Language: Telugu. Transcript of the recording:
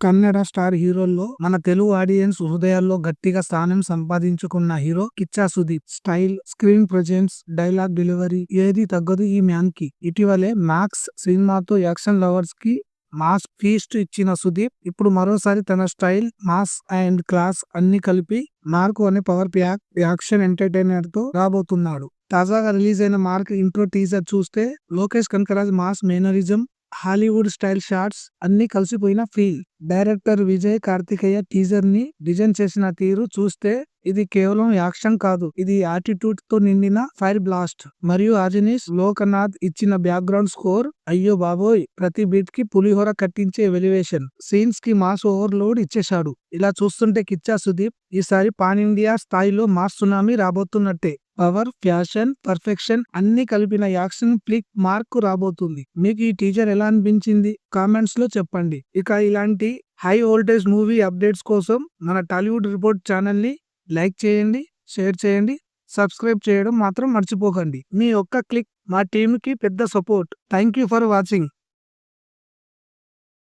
కన్నడ స్టార్ హీరోల్లో మన తెలుగు ఆడియన్స్ హృదయాల్లో గట్టిగా స్థానం సంపాదించుకున్న hero Kichcha Sudeep. Style screen presence dialogue delivery ఏది తగ్గదు ఈ మ్యాన్కి ఇటీవలే మ్యాక్స్ సినిమాతో యాక్షన్ లవర్స్కి మాస్ ఫీస్ట్ ఇచ్చిన సుదీప్ ఇప్పుడు మరోసారి తన స్టైల్ మాస్ అండ్ క్లాస్ అన్ని కలిపి మార్కు అనే పవర్ ప్యాక్ యాక్షన్ ఎంటర్టైనర్తో రాబోతున్నాడు. తాజాగా రిలీజ్ అయిన మార్క్ ఇంట్రో టీజర్ చూస్తే Lokesh Kanagaraj mass mannerism Hollywood style shots అన్ని కలిసిపోయిన ఫీల్ డైరెక్టర్ విజయ్ కార్తికేయ టీజర్ని డిజైన్ చేసిన తీరు చూస్తే ఇది కేవలం యాక్షన్ కాదు ఇది యాటిట్యూడ్తో నిండిన ఫైర్ బ్లాస్ట్ మరియు అజనీష్ లోకనాథ్ ఇచ్చిన బ్యాక్గ్రౌండ్ స్కోర్ అయ్యో బాబోయ్ ప్రతి బీట్కి పులిహోర కట్టించే వెలివేషన్ సీన్స్కి మాస్ ఓవర్లోడ్ ఇచ్చేశాడు. ఇలా చూస్తుంటే కిచ్చా సుదీప్ ఈసారి పాన్ ఇండియా స్థాయిలో మాస్ సునామీ రాబోతున్నట్టే. పవర్ ఫ్యాషన్ పర్ఫెక్షన్ అన్ని కలిపిన యాక్షన్ ఫ్లిక్ మార్క్ రాబోతుంది. మీకు ఈ టీజర్ ఎలా అనిపించింది? కామెంట్స్లో చెప్పండి. ఇక ఇలాంటి హై వోల్టేజ్ మూవీ అప్డేట్స్ కోసం మన టాలీవుడ్ రిపోర్ట్ ఛానల్ని లైక్ చేయండి షేర్ చేయండి సబ్స్క్రైబ్ చేయడం మాత్రం మర్చిపోకండి. మీ ఒక్క క్లిక్ మా టీమ్కి పెద్ద support. Thank you for watching.